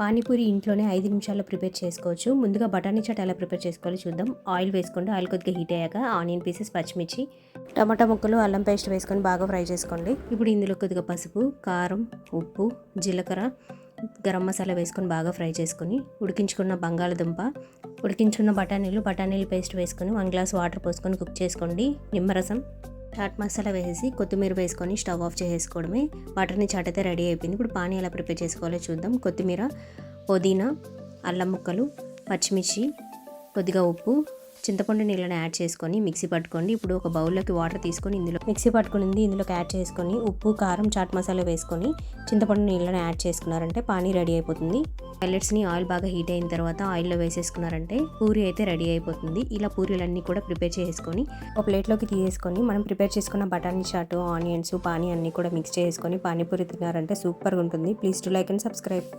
పానీపూరి ఇంట్లోనే ఐదు నిమిషాల్లో ప్రిపేర్ చేసుకోవచ్చు. ముందుగా బఠానీ చాట్ ఎలా ప్రిపేర్ చేసుకోవాలో చూద్దాం. ఆయిల్ వేసుకోండి. ఆయిల్ కొద్దిగా హీట్ అయ్యాక ఆనియన్ పీసెస్ పచ్చిమిర్చి టమాటా ముక్కలు అల్లం పేస్ట్ వేసుకొని బాగా ఫ్రై చేసుకోండి. ఇప్పుడు ఇందులో కొద్దిగా పసుపు కారం ఉప్పు జీలకర్ర గరం మసాలా వేసుకొని బాగా ఫ్రై చేసుకొని ఉడికించుకున్న బంగాళదుంప ఉడికించుకున్న బఠానీలు బఠానీలు పేస్ట్ వేసుకొని వన్ గ్లాస్ వాటర్ పోసుకొని కుక్ చేసుకోండి. నిమ్మరసం చాట్ మసాలా వేసేసి కొత్తిమీర వేసుకొని స్టవ్ ఆఫ్ చేసేసుకోవడమే. బటర్ని చాట్ అయితే రెడీ అయిపోయింది. ఇప్పుడు పానీ ఎలా ప్రిపేర్ చేసుకోవాలో చూద్దాం. కొత్తిమీర పుదీనా అల్లం ముక్కలు పచ్చిమిర్చి కొద్దిగా ఉప్పు చింతపండు నీళ్ళని యాడ్ చేసుకొని మిక్సీ పట్టుకోండి. ఇప్పుడు ఒక బౌల్లోకి వాటర్ తీసుకొని ఇందులో మిక్సీ పట్టుకునింది ఇందులోకి యాడ్ చేసుకొని ఉప్పు కారం చాట్ మసాలా వేసుకొని చింతపండు నీళ్ళని యాడ్ చేసుకున్నారంటే పానీ రెడీ అయిపోతుంది. పెల్లెట్స్ని ఆయిల్ బాగా హీట్ అయిన తర్వాత ఆయిల్లో వేసేసుకున్నారంటే పూరి అయితే రెడీ అయిపోతుంది. ఇలా పూరీలన్నీ కూడా ప్రిపేర్ చేసుకొని ఒక ప్లేట్లోకి తీసేసుకొని మనం ప్రిపేర్ చేసుకున్న బఠానీ చాటు ఆనియన్స్ పానీ అన్నీ కూడా మిక్స్ చేసుకొని పానీపూరి తిన్నారంటే సూపర్గా ఉంటుంది. Please to like and subscribe.